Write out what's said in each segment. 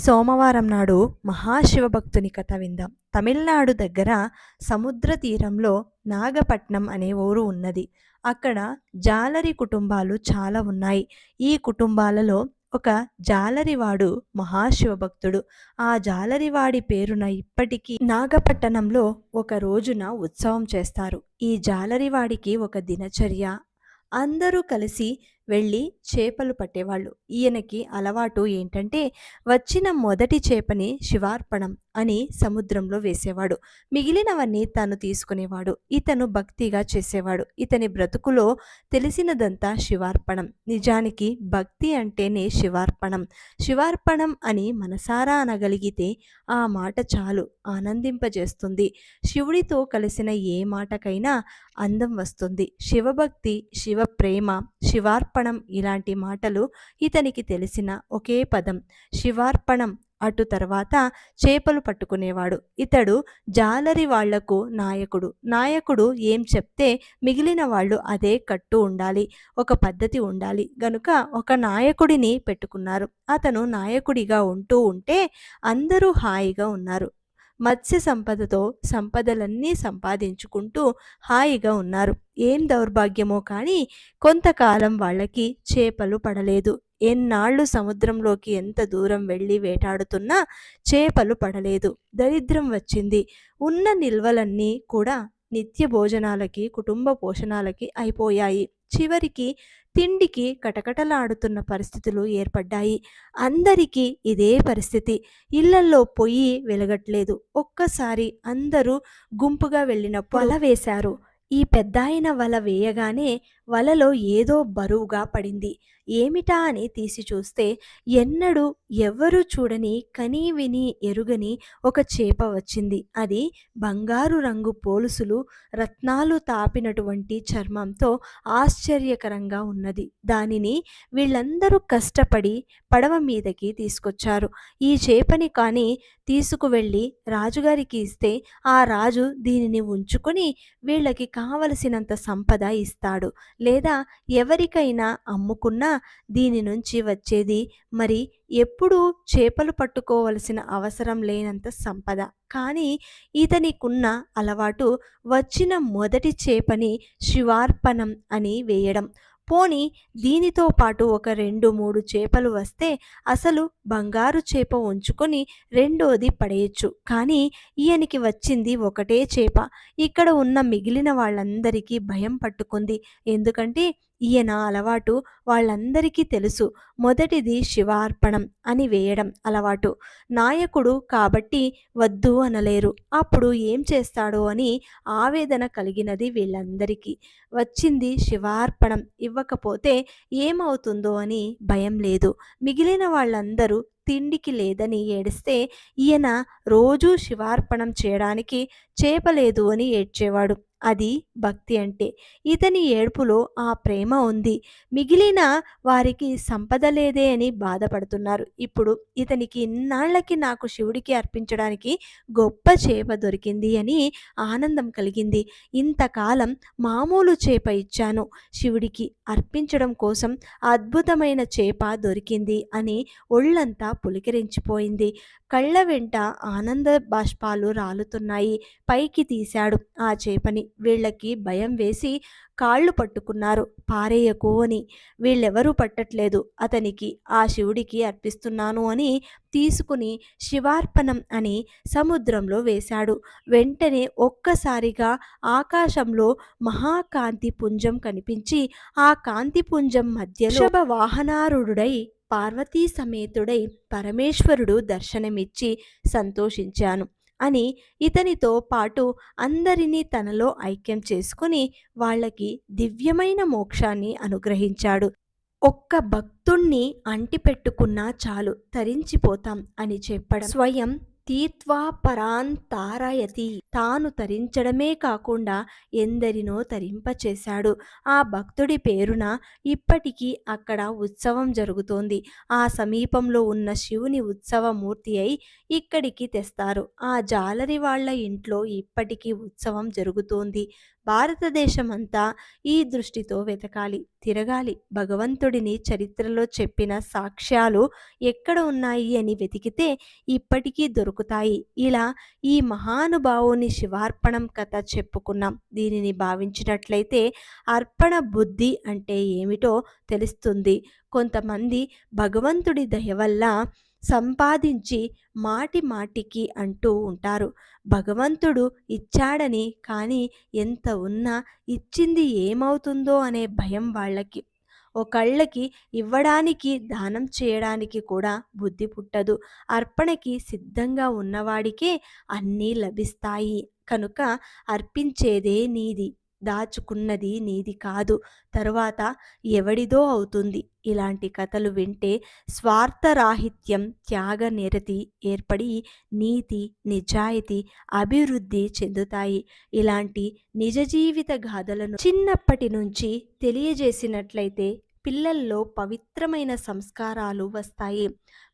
సోమవారం నాడు మహాశివభక్తుని కథ విందాం. తమిళనాడు దగ్గర సముద్ర తీరంలో నాగపట్నం అనే ఊరు ఉన్నది. అక్కడ జాలరి కుటుంబాలు చాలా ఉన్నాయి. ఈ కుటుంబాలలో ఒక జాలరివాడు మహాశివభక్తుడు. ఆ జాలరివాడి పేరున ఇప్పటికీ నాగపట్టణంలో ఒక రోజున ఉత్సవం చేస్తారు. ఈ జాలరివాడికి ఒక దినచర్య. అందరూ కలిసి వెళ్ళి చేపలు పట్టేవాళ్ళు. ఈయనకి అలవాటు ఏంటంటే వచ్చిన మొదటి చేపని శివార్పణం. అని సముద్రంలో వేసేవాడు. మిగిలినవన్నీ తను తీసుకునేవాడు. ఇతను భక్తిగా చేసేవాడు. ఇతని బ్రతుకులో తెలిసినదంతా శివార్పణం. నిజానికి భక్తి అంటేనే శివార్పణం. శివార్పణం అని మనసారా అనగలిగితే ఆ మాట చాలు ఆనందింపజేస్తుంది. శివుడితో కలిసిన ఏ మాటకైనా అందం వస్తుంది. శివభక్తి శివ ప్రేమ శివార్పణం ఇలాంటి మాటలు ఇతనికి తెలిసిన ఒకే పదం. శివార్పణం అటు తర్వాత చేపలు పట్టుకునేవాడు. ఇతడు జాలరి వాళ్ళకు నాయకుడు. నాయకుడు ఏం చెప్తే మిగిలిన వాళ్ళు అదే కట్టు ఉండాలి ఒక పద్ధతి ఉండాలి. గనుక ఒక నాయకుడిని పెట్టుకున్నారు. అతను నాయకుడిగా ఉంటూ ఉంటే అందరూ హాయిగా ఉన్నారు. మత్స్య సంపదతో సంపదలన్నీ సంపాదించుకుంటూ హాయిగా ఉన్నారు. ఏం దౌర్భాగ్యమో కానీ కొంతకాలం వాళ్ళకి చేపలు పడలేదు. ఎన్నాళ్ళు సముద్రంలోకి ఎంత దూరం వెళ్ళి వేటాడుతున్నా చేపలు పడలేదు. దరిద్రం వచ్చింది. ఉన్న నిల్వలన్నీ కూడా నిత్య భోజనాలకి కుటుంబ పోషణాలకి అయిపోయాయి. చివరికి తిండికి కటకటలాడుతున్న పరిస్థితులు ఏర్పడ్డాయి. అందరికీ ఇదే పరిస్థితి. ఇళ్ళల్లో పొయ్యి వెలగట్లేదు. ఒక్కసారి అందరూ గుంపుగా వెళ్ళినప్పుడు వల వేశారు. ఈ పెద్దాయన వల వేయగానే వలలో ఏదో బరువుగా పడింది. ఏమిటా అని తీసి చూస్తే ఎన్నడూ ఎవ్వరూ చూడని కనీ విని ఎరుగని ఒక చేప వచ్చింది. అది బంగారు రంగు పోలుసులు రత్నాలు తాపినటువంటి చర్మంతో ఆశ్చర్యకరంగా ఉన్నది. దానిని వీళ్ళందరూ కష్టపడి పడవ మీదకి తీసుకొచ్చారు. ఈ చేపని కానీ తీసుకువెళ్ళి రాజుగారికి ఇస్తే ఆ రాజు దీనిని ఉంచుకొని వీళ్ళకి కావలసినంత సంపద ఇస్తాడు. లేదా ఎవరికైనా అమ్ముకున్నా దీని నుంచి వచ్చేది. మరి ఎప్పుడూ చేపలు పట్టుకోవలసిన అవసరం లేనంత సంపద. కానీ ఇతనికున్న అలవాటు వచ్చిన మొదటి చేపని శివార్పణం అని వేయడం. పోని దీనితో పాటు ఒక రెండు మూడు చేపలు వస్తే అసలు బంగారు చేప ఉంచుకొని రెండోది పడేయచ్చు. కానీ ఈయనకి వచ్చింది ఒకటే చేప. ఇక్కడ ఉన్న మిగిలిన వాళ్ళందరికీ భయం పట్టుకుంది. ఎందుకంటే ఈయన అలవాటు వాళ్ళందరికీ తెలుసు. మొదటిది శివార్పణం అని వేయడం అలవాటు. నాయకుడు కాబట్టి వద్దు అనలేరు. అప్పుడు ఏం చేస్తాడో అని ఆవేదన కలిగినది వీళ్ళందరికీ. వచ్చింది శివార్పణం. ఇవ్వకపోతే ఏమవుతుందో అని భయం లేదు. మిగిలిన వాళ్ళందరూ తిండికి లేదని ఏడిస్తే ఈయన రోజూ శివార్పణం చేయడానికి చేపలేదు అని ఏడ్చేవాడు. అది భక్తి అంటే. ఇతని ఏడుపులో ఆ ప్రేమ ఉంది. మిగిలిన వారికి సంపద లేదే అని బాధపడుతున్నారు. ఇప్పుడు ఇతనికి ఇన్నాళ్ళకి నాకు శివుడికి అర్పించడానికి గొప్ప చేప దొరికింది అని ఆనందం కలిగింది. ఇంతకాలం మామూలు చేప ఇచ్చాను. శివుడికి అర్పించడం కోసం అద్భుతమైన చేప దొరికింది అని ఒళ్ళంతా పులికిరించిపోయింది. కళ్ళ వెంట ఆనంద బాష్పాలు రాలుతున్నాయి. పైకి తీశాడు ఆ చేపని. వీళ్ళకి భయం వేసి కాళ్ళు పట్టుకున్నారు. పారేయకు అని. వీళ్ళెవరూ పట్టట్లేదు. అతనికి ఆ శివుడికి అర్పిస్తున్నాను అని తీసుకుని శివార్పణం అని సముద్రంలో వేశాడు. వెంటనే ఒక్కసారిగా ఆకాశంలో మహాకాంతి పుంజం కనిపించి ఆ కాంతి పుంజం మధ్యలో శుభ వాహనారుడై పార్వతీ సమేతుడై పరమేశ్వరుడు దర్శనమిచ్చి సంతోషించాను అని ఇతనితో పాటు అందరినీ తనలో ఐక్యం చేసుకుని వాళ్ళకి దివ్యమైన మోక్షాన్ని అనుగ్రహించాడు. ఒక్క భక్తుణ్ణి అంటిపెట్టుకున్నా చాలు తరించిపోతాం అని చెప్పడం. స్వయం తీత్వా పరాంతారయతి. తాను తరించడమే కాకుండా ఎందరినో తరింపచేశాడు. ఆ భక్తుడి పేరున ఇప్పటికీ అక్కడ ఉత్సవం జరుగుతోంది. ఆ సమీపంలో ఉన్న శివుని ఉత్సవమూర్తి అయి ఇక్కడికి తెస్తారు. ఆ జాలరి వాళ్ళ ఇంట్లో ఇప్పటికీ ఉత్సవం జరుగుతోంది. భారతదేశమంతా ఈ దృష్టితో వెతకాలి తిరగాలి. భగవంతుడిని చరిత్రలో చెప్పిన సాక్ష్యాలు ఎక్కడ ఉన్నాయి అని వెతికితే ఇప్పటికీ దొరుకుతాయి. ఇలా ఈ మహానుభావుని శివార్పణం కథ చెప్పుకున్నాం. దీనిని భావించినట్లయితే అర్పణ బుద్ధి అంటే ఏమిటో తెలుస్తుంది. కొంతమంది భగవంతుడి దయ వల్ల సంపాదించి మాటి మాటికి అంటూ ఉంటారు. భగవంతుడు ఇచ్చాడని కానీ ఎంత ఉన్నా ఇచ్చింది ఏమవుతుందో అనే భయం వాళ్ళకి. ఒకళ్ళకి ఇవ్వడానికి దానం చేయడానికి కూడా బుద్ధి పుట్టదు. అర్పణకి సిద్ధంగా ఉన్నవాడికే అన్నీ లభిస్తాయి. కనుక అర్పించేదే నీది. దాచుకున్నది నీది కాదు. తరువాత ఎవడిదో అవుతుంది. ఇలాంటి కథలు వింటే స్వార్థరాహిత్యం త్యాగ నిరతి ఏర్పడి నీతి నిజాయితీ అభివృద్ధి చెందుతాయి. ఇలాంటి నిజ జీవిత గాథలను చిన్నప్పటి నుంచి తెలియజేసినట్లయితే పిల్లల్లో పవిత్రమైన సంస్కారాలు వస్తాయి.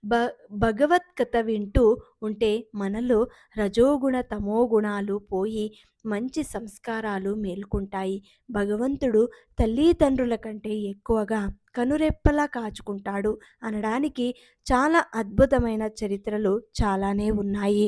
భ భగవద్గత వింటూ ఉంటే మనలో రజోగుణ తమోగుణాలు పోయి మంచి సంస్కారాలు మేల్కుంటాయి. భగవంతుడు తల్లిదండ్రుల కంటే ఎక్కువగా కనురెప్పలా కాచుకుంటాడు అనడానికి చాలా అద్భుతమైన చరిత్రలు చాలానే ఉన్నాయి.